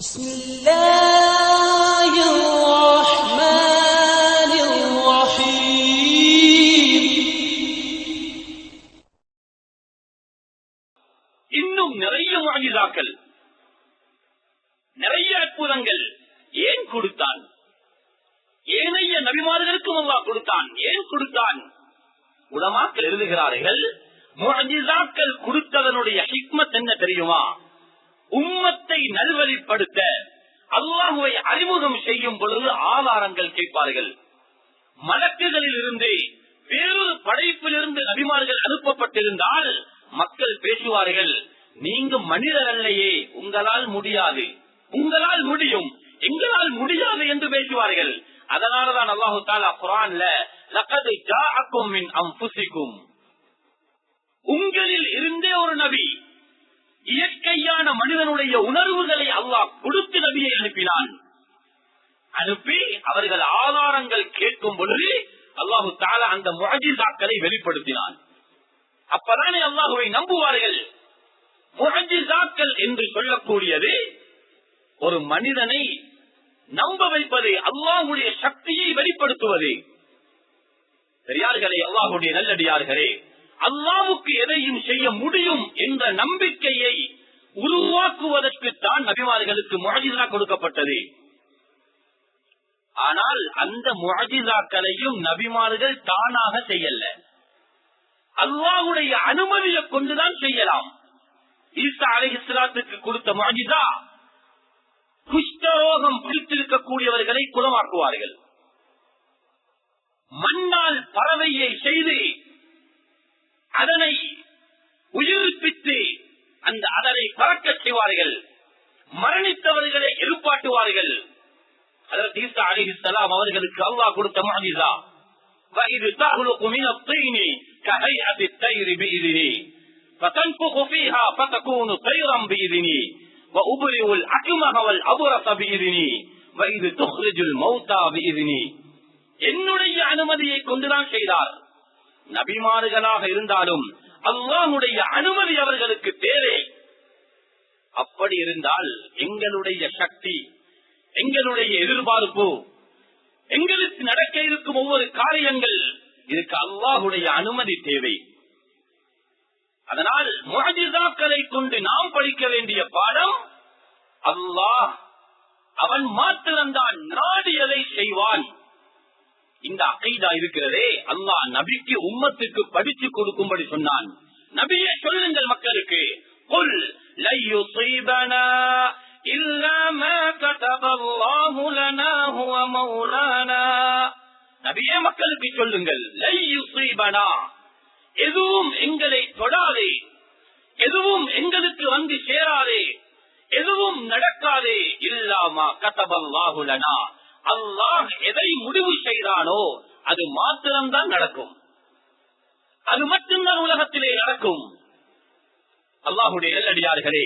بسم الله الرحمن الرحيم இன்னும் நிறைய முழங்கிதாக்கள் நிறைய அற்புதங்கள் ஏன் கொடுத்தான் ஏனைய நபிமார்களுக்கும் அல்லாஹ் கொடுத்தான் ஏன் கொடுத்தான் உலமாக்கள் எழுதுகிறார்கள் முழங்கிதாக்கள் கொடுத்ததனுடைய ஹிக்மத் என்ன தெரியுமா உம்மத்தை நல்வழிப்படுத்த அல்லாஹுவை அறிமுகம் செய்யும் பொழுது ஆதாரங்கள் கேட்பார்கள். மலக்குகளில் இருந்து வேறொரு படைப்பிலிருந்து நபிமார்கள் அனுப்பப்பட்டிருந்தால் மக்கள் பேசுவார்கள் நீங்க மனிதர் அல்லையே உங்களால் முடியாது. உங்களால் முடியும் எங்களால் முடியாது என்று பேசுவார்கள். அதனாலதான் அல்லாஹு தாலா குரான்ல உங்களில் இருந்தே ஒரு நபி இயற்கையான மனிதனுடைய உணர்வுகளை அல்லாஹ் கொடுத்து நபியை அனுப்பினான். அனுப்பி அவர்கள் ஆதாரங்கள் கேட்கும் பொழுது அல்லாஹு தாலா அந்த முகஜிசாக்களை வெளிப்படுத்தினான். அப்பதானே அல்லாஹுவை நம்புவார்கள். முகஜிசாக்கள் என்று சொல்லக்கூடியது ஒரு மனிதனை நம்ப வைப்பது அல்லாஹுடைய சக்தியை வெளிப்படுத்துவது. பெரியார்களே அல்லாஹுடைய நல்லடியார்களே அல்லாவுக்கு எதையும் செய்ய முடியும் என்ற நம்பிக்கையை உருவாக்குவதற்கு தான் நபிமார்களுக்கு முழஜிதா கொடுக்கப்பட்டது. ஆனால் அந்த முழஜிதாக்களையும் நபிமார்கள் தானாக செய்யல. அல்லாஹுடைய அனுமதியை கொண்டுதான் செய்யலாம். ஈசா அலை கொடுத்த முழஜிதா குஷ்டரோகம் பிடித்திருக்கக்கூடியவர்களை குணமாக்குவார்கள். மண்ணால் பறவையை செய்து அதனை உயிர்ப்பித்து அந்த அதனை பறக்கச் செய்வார்கள் மரணித்தவர்களை எழுப்பாட்டுவார்கள் அதற்கு ஈசா அலிஹிஸ்லாம் அவர்களுக்கு அல்லாஹ் கொடுத்த மாஜிதா وإذ تخلق من الطين كهيئة الطير بإذني فتنفخ فيها فتكون طيرا بإذني وأبرئ الأكمه والأبرص بإذني وإذ تخرج الموتى بإذني என்னுடைய அனுமதியை கொண்டுதான் செய்தார் நபிமாறுகளாக இருந்தாலும் அல்லாஹுடைய அனுமதி அவர்களுக்கு தேவை. அப்படி இருந்தால் எங்களுடைய சக்தி எங்களுடைய எதிர்பார்ப்பு எங்களுக்கு நடக்க இருக்கும் ஒவ்வொரு காரியங்கள் இதுக்கு அல்லாஹுடைய அனுமதி தேவை. அதனால் முகஜிதாக்களை கொண்டு நாம் படிக்க வேண்டிய பாடம் அல்லாஹ் அவன் மாத்திரம்தான். நாடியதை செய்வான்? இந்த அகைதா இருக்கிறதே அல்லாஹ் நபிக்கு உம்மத்துக்கு படித்து கொடுக்கும்படி சொன்னான் நபியை சொல்லுங்கள் மக்களுக்கு قل لن يصيبنا إلا ما كتب الله لنا هو مولانا நபியே மக்களுக்கு சொல்லுங்கள் லை யுசீபனா எதுவும் எங்களை தொடாதே எதுவும் எங்களுக்கு வந்து சேராதே எதுவும் நடக்காதே இல்லாமா கதபல்லாஹுலனா அல்லாஹ் எதை முடிவு செய்தானோ அது மாத்திரம்தான் நடக்கும். அது மட்டும்தான் உலகத்திலே நடக்கும். அல்லாஹுடைய எல்லடியார்களே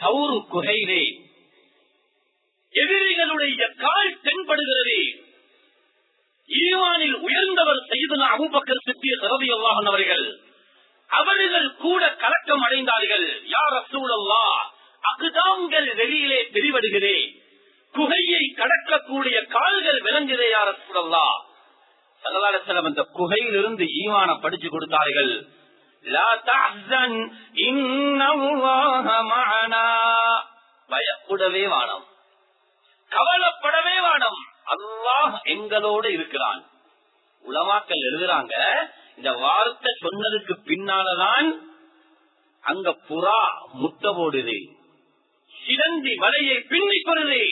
சவுரு குகையிலே எதிரிகளுடைய கால் தென்படுகிறது. ஈவானில் உயர்ந்தவர் செய்தன அபுபக்கர் சித்திய சரதி அல்லாஹன் அவர்கள் அவர்கள் கூட கலக்கம் அடைந்தார்கள். யார் அசூழல்லா அகுதாங்கள் வெளியிலே தெரிவடுகிறே குகையை கடக்கக்கூடிய கால்கள் விளங்குதே யார் அசூழல்லா சல்லாசலம் அந்த குகையிலிருந்து ஈவான படிச்சு கொடுத்தார்கள். பயப்படவே வானம் கவலைப்படவே வானம் அல்லாஹ் எங்களோடு இருக்கிறான். உலமாக்கள் எழுதுறாங்க இந்த வார்த்தை சொன்னதுக்கு பின்னாலதான் அங்க புறா முட்டை போடுது. சிறந்தி வலையை பின்னிக் கொள்ளுது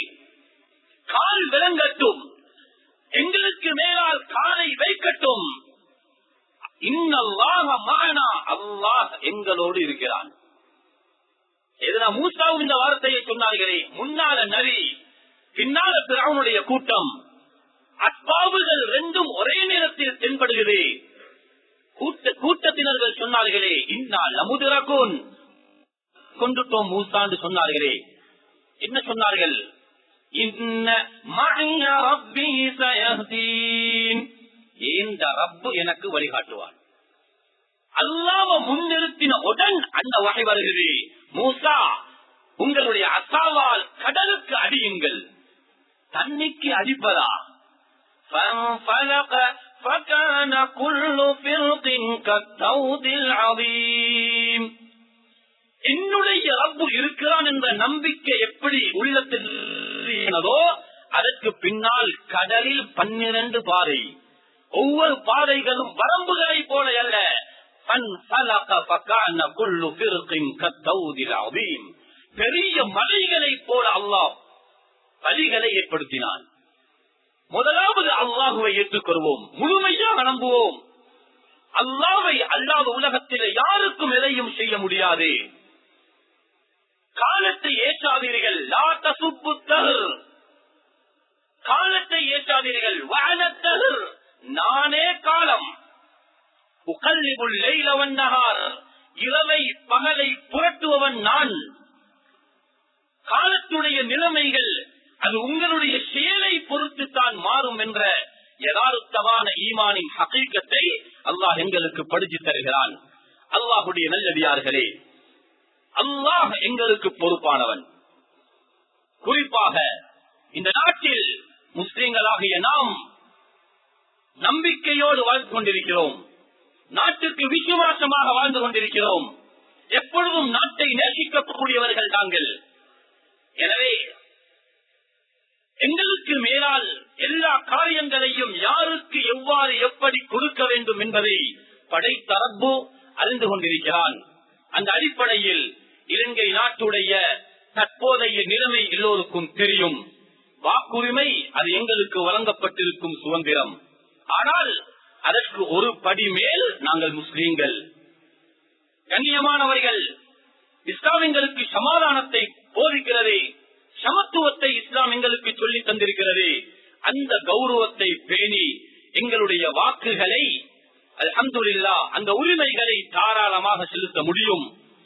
கால் விளங்கட்டும் எங்களுக்கு மேலால் காலை வைக்கட்டும் இன்னல்லாக மானா அல்லாஹ் எங்களோடு இருக்கிறான். எதனா மூசாவும் இந்த வார்த்தையை சொன்னார்களே முன்னால நரி பின்னால பிராவனுடைய கூட்டம். அப்பாவுகள் ரெண்டும் ஒரே நேரத்தில் தென்படுகிறது. கூட்டத்தினர்கள் சொன்னார்களே இன்னால் நமுதிரகோன் கொண்டுட்டோம் மூசாண்டு சொன்னார்களே. என்ன சொன்னார்கள்? இன்ன மழைய ரப்பி இந்த ரப்பு எனக்கு வழிகாட்டுவான் அல்லாவ முன்னிறுத்தின உடன் அந்த வகை வருகிறது மூசா உங்களுடைய அசாவால் கடலுக்கு அடியுங்கள் தண்ணிக்கு அடிப்பதா فانفلق فكان كل فرق كالطود العظيم என்னுடைய ரப்பு இருக்கிறான் என்ற நம்பிக்கை எப்படி உள்ளத்தில் இருந்ததோ அதற்கு பின்னால் கடலில் பன்னிரண்டு பாதை ஒவ்வொரு பாதைகளும் வரம்புகளை போல அல்ல. பெரிய மலைகளை போல அல்லாஹ் வழிகளை ஏற்படுத்தினான். முதலாவது அல்லாஹுவை ஏற்றுக்கொள்வோம். முழுமையாக நம்புவோம். அல்லாவை அல்லாத உலகத்தில் யாருக்கும் எதையும் செய்ய முடியாது. காலத்தை ஏற்றாதீர்கள். காலத்தை ஏற்றாதீர்கள். வானத்தகர் நானே காலம். உகல்லிபுல் லைலவன் நகார் இரவை பகலை புரட்டுபவன் நான். காலத்துடைய நிலைமைகள் அது உங்களுடைய செயலை பொறுத்து தான் மாறும் என்ற யதார்த்தமான ஈமானின் ஹகீக்கத்தை அல்லாஹ் எங்களுக்கு படித்து தருகிறான். அல்லாஹுடைய நல்லடியார்களே அல்லாஹ் எங்களுக்கு பொறுப்பானவன். குறிப்பாக இந்த நாட்டில் முஸ்லிம்களாகிய நாம் நம்பிக்கையோடு வாழ்ந்து கொண்டிருக்கிறோம். நாட்டுக்கு விசுவாசமாக வாழ்ந்து கொண்டிருக்கிறோம். எப்பொழுதும் நாட்டை நேசிக்கக்கூடியவர்கள் நாங்கள் எனவே எங்களுக்கு மேலால் எல்லா காரியங்களையும் யாருக்கு எவ்வாறு எப்படி கொடுக்க வேண்டும் என்பதை படைத்தரப்பு அறிந்து கொண்டிருக்கிறான். அந்த அடிப்படையில் இலங்கை நாட்டுடைய தற்போதைய நிலைமை எல்லோருக்கும் தெரியும். வாக்குரிமை அது எங்களுக்கு வழங்கப்பட்டிருக்கும் சுதந்திரம். ஆனால் அதற்கு ஒரு படி மேல் நாங்கள் முஸ்லீம்கள். கண்ணியமானவர்கள் இஸ்லாமியங்களுக்கு சமாதானத்தை போதிக்கிறது சமத்துவத்தை இஸ்லாம் எங்களுக்கு சொல்லி தந்திருக்கிறது அந்த கௌரவத்தை பேணி எங்களுடைய வாக்குகளை அலமதுல்லா அந்த உரிமைகளை தாராளமாக செலுத்த முடியும்.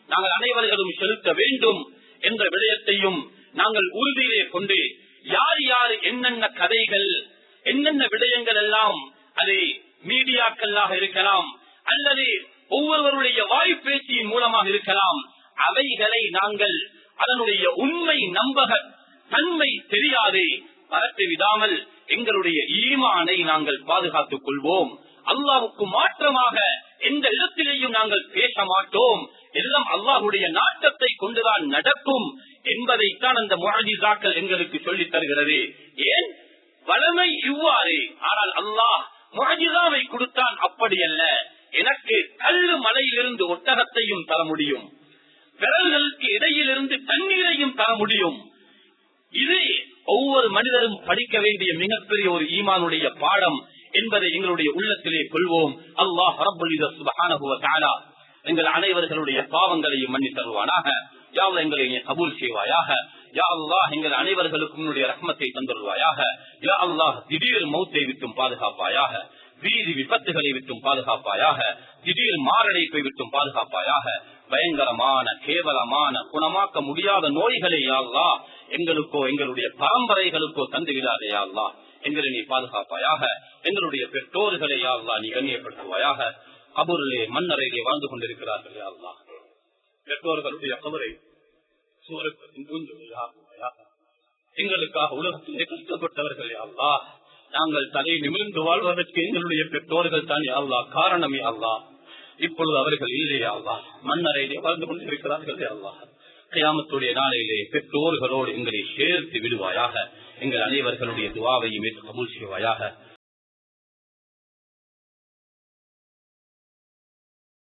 நாங்கள் அனைவர்களும் செலுத்த வேண்டும் என்ற விடயத்தையும் நாங்கள் உறுதியிலே கொண்டு யார் யார் என்னென்ன கதைகள் என்னென்ன விடயங்கள் எல்லாம் அது மீடியாக்களாக இருக்கலாம் அல்லது ஒவ்வொருவருடைய வாய்ப்பேச்சியின் மூலமாக இருக்கலாம் அவைகளை நாங்கள் அதனுடைய உண்மை நம்பக தன்மை தெரியாது பரத்து விடாமல் எங்களுடைய ஈமானை நாங்கள் பாதுகாத்துக் கொள்வோம். அல்லாவுக்கு மாற்றமாக எந்த இடத்திலேயும் நாங்கள் பேச மாட்டோம். எல்லாம் அல்லாஹுடைய நாட்டத்தை கொண்டுதான் நடக்கும் என்பதைத்தான் அந்த முழஜிசாக்கள் எங்களுக்கு சொல்லித் தருகிறது. ஏன்? வளமை இவ்வாறு. ஆனால் அல்லாஹ் முழஜிதாவை கொடுத்தான் அப்படி அல்ல. எனக்கு கல்லு மலையிலிருந்து ஒட்டகத்தையும் தர முடியும். விரல்களுக்கு இடையிலிருந்து தண்ணீரையும் தர முடியும். இது ஒவ்வொரு மனிதரும் படிக்க வேண்டிய மிகப்பெரிய ஒரு ஈமானுடைய பாடம் என்பதை எங்களுடைய உள்ளத்திலே கொள்வோம். அல்லாஹ் சுபஹானா எங்கள் அனைவர்களுடைய பாவங்களையும் மன்னி தருவானாக. யாவ எங்களை கபூல் செய்வாயாக. யா அல்லாஹ் எங்கள் அனைவர்களுக்கும் ரஹ்மத்தை தந்துருவாயாக அல்லாஹ் திடீர் மௌத்தை விட்டும் பாதுகாப்பாயாக வீதி விபத்துகளை விட்டும் பாதுகாப்பாயாக திடீர் மாரடைப்பை விட்டும் பாதுகாப்பாயாக பயங்கரமான கேவலமான குணமாக்க முடியாத நோய்களை யாழ்லா எங்களுக்கோ எங்களுடைய பரம்பரைகளுக்கோ தந்துவிடாதே யாழ்லா எங்களை நீ பாதுகாப்பாயாக எங்களுடைய பெற்றோர்களை யாழ்லா நீ கண்ணியப்படுத்துவாயாக கபூரிலே மன்னரையிலே வாழ்ந்து கொண்டிருக்கிறார்கள் யாழ்லா பெற்றோர்களுடைய கபரை சூரத்தின் பூஞ்சுவையாக எங்களுக்காக உலகத்திலே கஷ்டப்பட்டவர்கள் யாழ்லா நாங்கள் தலை நிமிர்ந்து வாழ்வதற்கு எங்களுடைய பெற்றோர்கள் தான் யாழ்லா காரணமே அல்லா. இப்பொழுது அவர்கள் இல்லையாவா மன்னரையிலே வாழ்ந்து கொண்டிருக்கிறார்கள் அல்லா. கியாமத்துடைய நாளையிலே பெற்றோர்களோடு எங்களை சேர்த்து விடுவாயாக. எங்கள் அனைவர்களுடைய துவாவையும் ஏற்று கபூல் செய்வாயாக.